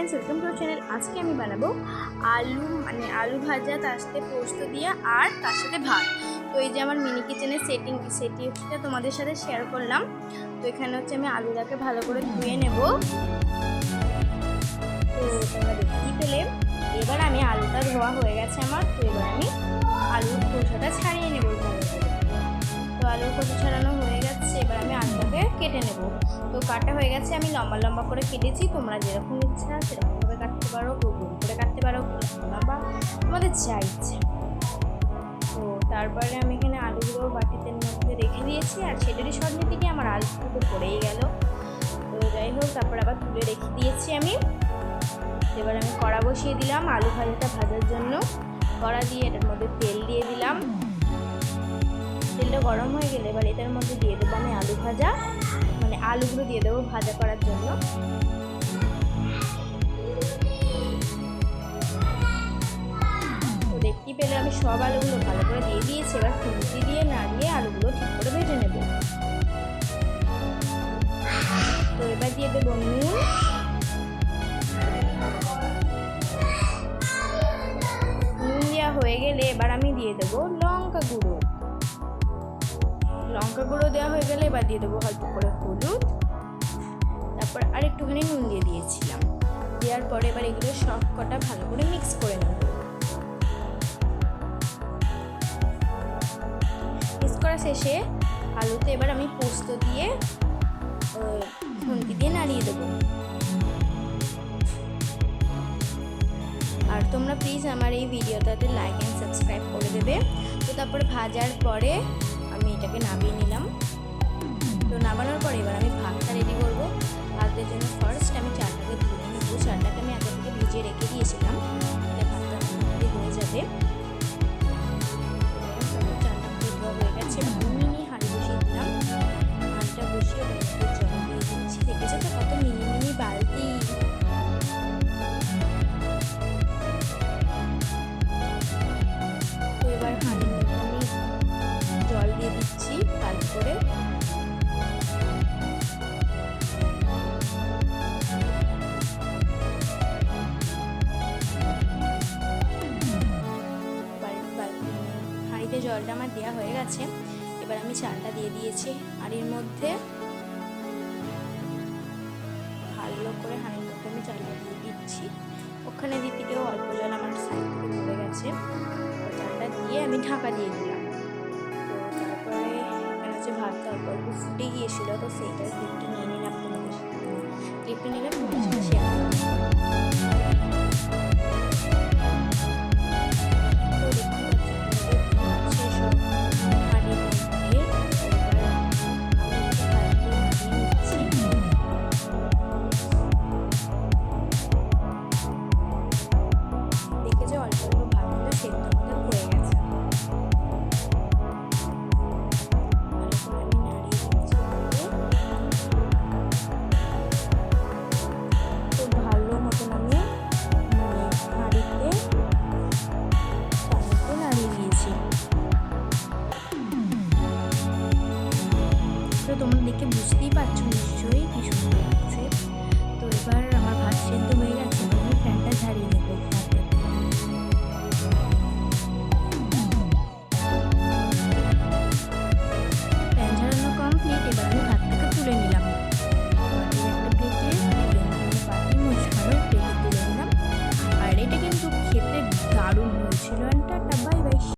Friends welcome to channel আজকে আমি বানাবো আলু মানে আলু ভাজা, তার সাথে পোস্ত দিয়ে আর তার সাথে ভাত। তো এই যে আমার মিনি কিচেনের সেটিং সেটিংটা তোমাদের সাথে শেয়ার করলাম। তো এখানে হচ্ছে আমি আলুটাকে ভালো করে ধুয়ে নেব। তো তোমরা পেলে, এবার আমি আলুটা ধোয়া হয়ে গেছে আমার। তো এবার আমি আলুর খোসাটা ছাড়িয়ে নেব। তো আলুর খোসা ছাড়ানো কেটে নেব। তো কাটা হয়ে গেছে, আমি লম্বা লম্বা করে কেটেছি, তোমরা যেরকম ইচ্ছা সেরকমভাবে কাটতে পারো, গোল করে কাটতে পারো লম্বা তোমাদের যা ইচ্ছে। তো তারপরে আমি এখানে আলুগুলো বাটিতে মধ্যে রেখে দিয়েছি, আর সেটারই সঙ্গে থেকে আমার আলুগুলো তো পড়েই গেল। তো যাই হোক, তারপর আবার তুলে রেখে দিয়েছি আমি। এবার আমি কড়া বসিয়ে দিলাম আলু ভাজাটা ভাজার জন্য। কড়া দিয়ে এটার মধ্যে তেল দিয়ে দিলাম। তেলটা গরম হয়ে গেলে এবার এটার মধ্যে দিয়ে দেবো আমি আলু ভাজা। আলুগুলো দিয়ে দেবো ভাজা করার জন্য। তো দেখতেই পেলে আমি সব আলুগুলো ভালো করে দিয়ে দিয়েছি, এবার খুন্তি দিয়ে নাড়িয়ে আলুগুলো ঠিক করে ভেজে নেব। তো এবার দিয়ে দেবো নুন। নুন দেওয়া হয়ে গেলে এবার আমি গুঁড়ো দেওয়া হয়ে গেলে এবার দিয়ে দেবো অল্প করে হলুদ। তারপর আর একটুখানি নুন দিয়ে দিয়েছিলাম। দেওয়ার পরে এবার এগুলো সব কটা ভালো করে মিক্স করে নেব। মিক্স করা শেষে আলুতে এবার আমি পোস্ত দিয়ে খুন্তি দিয়ে নাড়িয়ে দেবো। আর তোমরা প্লিজ আমার এই ভিডিওটাতে লাইক অ্যান্ড সাবস্ক্রাইব করে দেবে। তো তারপরে ভাজার পরে আমি এটাকে নামিয়ে নিলাম। তো নামানোর পরে এবার আমি ভাতটা রেডি করব। ভাতের জন্য ফার্স্ট আমি চালটাকে ধুয়ে নেব। চালটাকে আমি আগে থেকে ভিজিয়ে রেখে দিয়েছিলাম। তাহলে ভাতটা তাড়াতাড়ি হয়ে যাবে। হয়ে গেছে। বসিয়ে তো কত বালতি? তো এবার জলটা আমার দেওয়া হয়ে গেছে। এবার আমি চালটা দিয়ে দিয়েছি। হাঁড়ির মধ্যে ভালো করে হাঁড়ির আমি চালটা দিয়ে দিচ্ছি। ওখানে গিয়েও অল্প জল আমার সাইড থেকে গেছে। চালটা দিয়ে আমি ঢাকা দিয়ে দিলাম। তো তারপরে হচ্ছে ভাতটা অল্প অল্প ফুটে গিয়েছিল, তো সেইটার ক্লিপটা নিয়ে নিলাম ক্লিপটা নিলাম